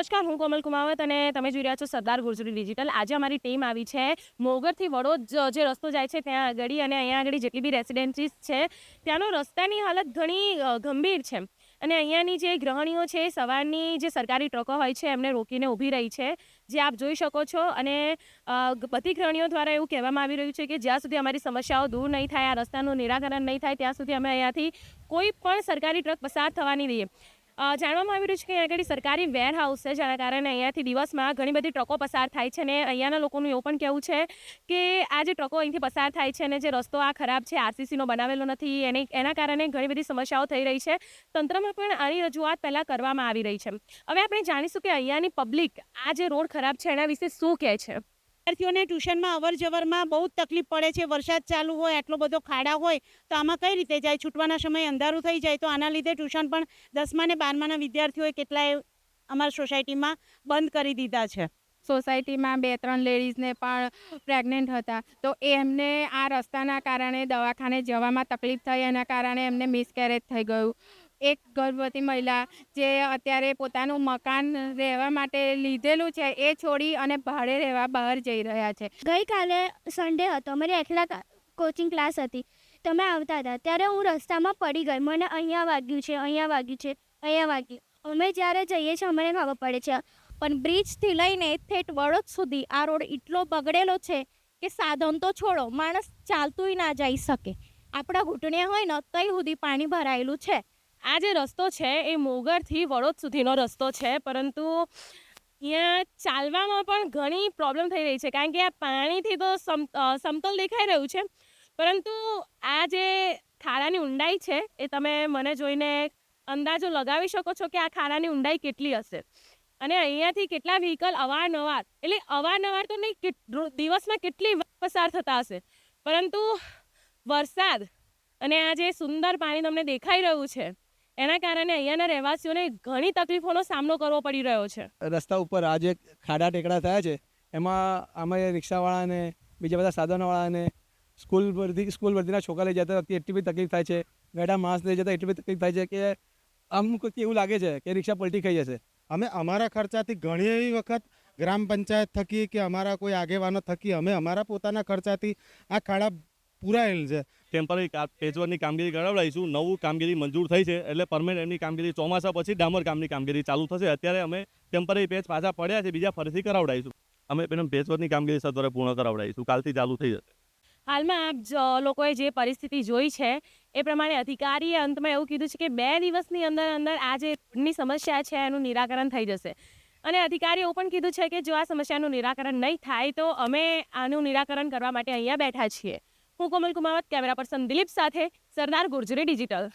નમસ્કાર, હું કોમલ કુમાવત અને તમે જોઈ રહ્યા છો સરદાર ગુર્જરી ડિજિટલ. આજે અમારી ટીમ આવી છે મોગરથી વડોદ જે રસ્તો જાય છે ત્યાં આગળ અને અહીંયા આગળ જેટલી બી રેસિડેન્સીસ છે, ત્યાંનો રસ્તાની હાલત ઘણી ગંભીર છે. અને અહીંયાની જે ગ્રહણીઓ છે, સવારની જે સરકારી ટ્રકો હોય છે, એમને રોકીને ઊભી રહી છે. જે આપ જોઈ શકો છો અને બધી ગ્રહણીઓ દ્વારા એવું કહેવામાં આવી રહ્યું છે કે જ્યાં સુધી અમારી સમસ્યાઓ દૂર નહીં થાય, આ રસ્તાનું નિરાકરણ નહીં થાય, ત્યાં સુધી અમે અહીંયાથી કોઈ પણ સરકારી ટ્રક પસાર થવાની દઈએ. જાણવામાં આવી રહ્યું છે કે અહીંયા આગળ સરકારી વેર હાઉસ છે, જેના કારણે અહીંયાથી દિવસમાં ઘણી બધી ટ્રકો પસાર થાય છે અને અહીંયાના લોકોનું એવું પણ કહેવું છે કે આ જે ટ્રકો અહીંથી પસાર થાય છે અને જે રસ્તો આ ખરાબ છે આરસીસીનો બનાવેલો નથી, એની, એના કારણે ઘણી બધી સમસ્યાઓ થઈ રહી છે. તંત્રમાં પણ આની રજૂઆત પહેલાં કરવામાં આવી રહી છે. હવે આપણે જાણીશું કે અહીંયાની પબ્લિક આ જે રોડ ખરાબ છે એના વિશે શું કહે છે. વિદ્યાર્થીઓને ટ્યુશનમાં અવર જવરમાં બહુ જ તકલીફ પડે છે. વરસાદ ચાલુ હોય, આટલો બધો ખાડા હોય, તો આમાં કઈ રીતે જાય? છૂટવાના સમયે અંધારું થઈ જાય, તો આના લીધે ટ્યુશન પણ દસમા ને બારમાના વિદ્યાર્થીઓએ કેટલાય અમારી સોસાયટીમાં બંધ કરી દીધા છે. સોસાયટીમાં બે, ત્રણ લેડીઝને પણ પ્રેગ્નન્ટ હતા. તો એમને આ રસ્તાના કારણે દવાખાને જવામાં તકલીફ થઈ, એના કારણે એમને મિસકેરેજ થઈ ગયું. એક ગર્ભવતી મહિલા જે અત્યારે પોતાનું મકાન રહેવા માટે લીધેલું છે, એ છોડી અને ભાડે રહેવા બહાર જઈ રહ્યા છે. ગઈકાલે સન્ડે હતો. મારી એકલા કોચિંગ ક્લાસ હતી. તમે આવતા હતા. ત્યારે હું રસ્તામાં પડી ગઈ. મને અહીંયા વાગ્યું છે, અહીંયા વાગ્યું છે, અહીંયા વાગ્યું. અમે જ્યારે જઈએ છીએ, અમને ખબર પડે છે. પણ બ્રિજથી લઈને થેટ વડોદ સુધી આ રોડ એટલો બગડેલો છે કે સાધન તો છોડો, માણસ ચાલતુંય ના જઈ શકે. આપણા ઘૂંટણે હોય ને, તઈ સુધી પાણી ભરાયેલું છે. આ જે રસ્તો છે એ મોગરથી વડોદ સુધીનો રસ્તો છે, પરંતુ અહીંયા ચાલવામાં પણ ઘણી પ્રોબ્લેમ થઈ રહી છે, કારણ કે આ પાણીથી તો સમ સમતલ દેખાઈ રહ્યું છે. પરંતુ આ જે ખાડાની ઊંડાઈ છે એ તમે મને જોઈને અંદાજો લગાવી શકો છો કે આ ખાડાની ઊંડાઈ કેટલી હશે. અને અહીંયાથી કેટલા વ્હીકલ અવારનવાર, એટલે અવારનવાર તો નહીં દિવસમાં કેટલી પસાર થતા હશે. પરંતુ વરસાદ અને આ જે સુંદર પાણી તમને દેખાઈ રહ્યું છે એના કારણે અહીંયાના રહેવાસીઓને ઘણી તકલીફોનો સામનો કરવો પડી રહ્યો છે. રસ્તા ઉપર આ જે ખાડા ટેકડા થયા છે. એમાં અમે રિક્ષાવાળાને બીજા બધા સાધનોવાળાને સ્કૂલ વર્ધી સ્કૂલ વર્ધીના છોકરા લઈ જતા એટલી બધી તકલીફ થાય છે. ગઢા માણસ લઈ જતા એટલી બધી તકલીફ થાય છે કે અમુક વખતે એવું લાગે છે કે રિક્ષા પલટી ખાઈ જશે. અમે અમારા ખર્ચાથી ઘણી એવી વખત ગ્રામ પંચાયત થકી કે અમારા કોઈ આગેવાનો થકી અમે અમારા પોતાના ખર્ચાથી આ ખાડા પૂરાયેલ છે. ટેમ્પરરી પેચવર્કની કામગીરી કરાવડાવીશું. નવું કામગીરી મંજૂર થઈ છે એટલે પરમેનન્ટ એમની કામગીરી ચોમાસા પછી ડામર કામની કામગીરી ચાલુ થશે. અત્યારે અમે ટેમ્પરરી પેચ પાછા પડ્યા છે. બીજા ફરીથી કરાવડાવીશું. અમે પેલું પેચવર્કની કામગીરી સત્વરે પૂર્ણ કરાવડાવીશું. કાલથી ચાલુ થઈ જશે. હાલમાં આપ લોકોએ જે પરિસ્થિતિ જોઈ છે એ પ્રમાણે અધિકારીએ અંતમાં એવું કીધું છે કે બે દિવસની અંદર અંદર આ જે રોડની સમસ્યા છે એનું નિરાકરણ થઈ જશે. અને અધિકારીએ એવું પણ કીધું છે કે જો આ સમસ્યાનું નિરાકરણ નહીં થાય તો અમે આનું નિરાકરણ કરવા માટે અહીંયા બેઠા છીએ. હું કોમલ કુમાવત કેમેરા પર્સન દિલીપ સાથે સરદાર ગુર્જરી ડિજિટલ.